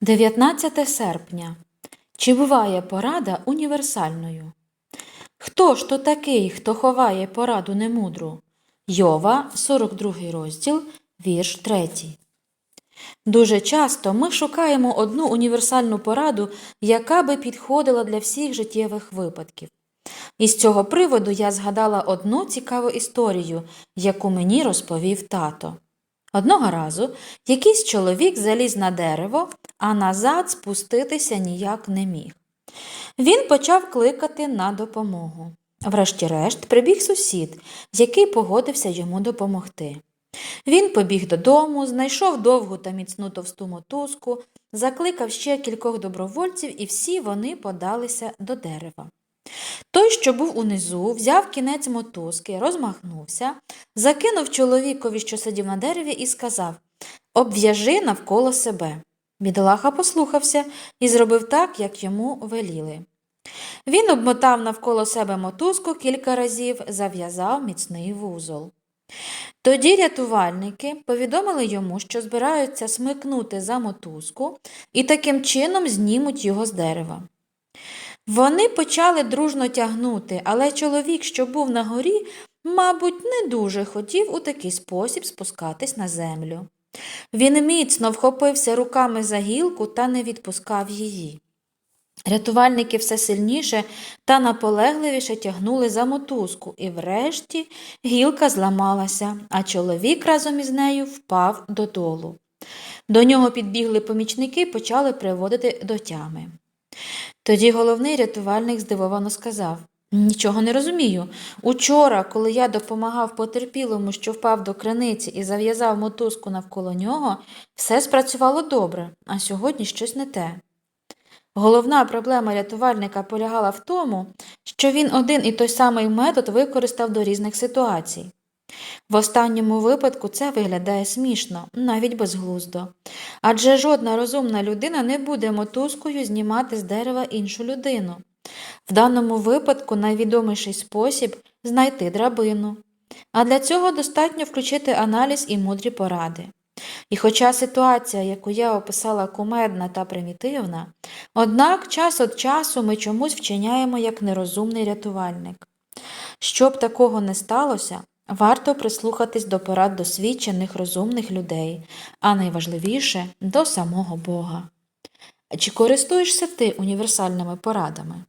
19 серпня. Чи буває порада універсальною? Хто ж то такий, хто ховає пораду немудру? Йова, 42 розділ, вірш 3. Дуже часто ми шукаємо одну універсальну пораду, яка би підходила для всіх життєвих випадків. Із цього приводу я згадала одну цікаву історію, яку мені розповів тато. Одного разу якийсь чоловік заліз на дерево, а назад спуститися ніяк не міг. Він почав кликати на допомогу. Врешті-решт прибіг сусід, який погодився йому допомогти. Він побіг додому, знайшов довгу та міцну товсту мотузку, закликав ще кількох добровольців, і всі вони подалися до дерева. Той, що був унизу, взяв кінець мотузки, розмахнувся, закинув чоловікові, що сидів на дереві, і сказав Обв'яжи навколо себе. Бідолаха послухався і зробив так, як йому веліли. Він обмотав навколо себе мотузку кілька разів, зав'язав міцний вузол. Тоді рятувальники повідомили йому, що збираються смикнути за мотузку і таким чином знімуть його з дерева. Вони почали дружно тягнути, але чоловік, що був на горі, мабуть, не дуже хотів у такий спосіб спускатись на землю. Він міцно вхопився руками за гілку та не відпускав її. Рятувальники все сильніше та наполегливіше тягнули за мотузку, і врешті гілка зламалася, а чоловік разом із нею впав додолу. До нього підбігли помічники і почали приводити до тями. Тоді головний рятувальник здивовано сказав Нічого не розумію. Учора, коли я допомагав потерпілому, що впав до криниці і зав'язав мотузку навколо нього, все спрацювало добре, а сьогодні щось не те. Головна проблема рятувальника полягала в тому, що він один і той самий метод використав до різних ситуацій. В останньому випадку це виглядає смішно, навіть безглуздо. Адже жодна розумна людина не буде мотузкою знімати з дерева іншу людину. В даному випадку найвідоміший спосіб знайти драбину. А для цього достатньо включити аналіз і мудрі поради. І хоча ситуація, яку я описала кумедна та примітивна, однак час від часу ми чомусь вчиняємо як нерозумний рятувальник. Щоб такого не сталося, варто прислухатись до порад досвідчених розумних людей, а найважливіше до самого Бога. Чи користуєшся ти універсальними порадами?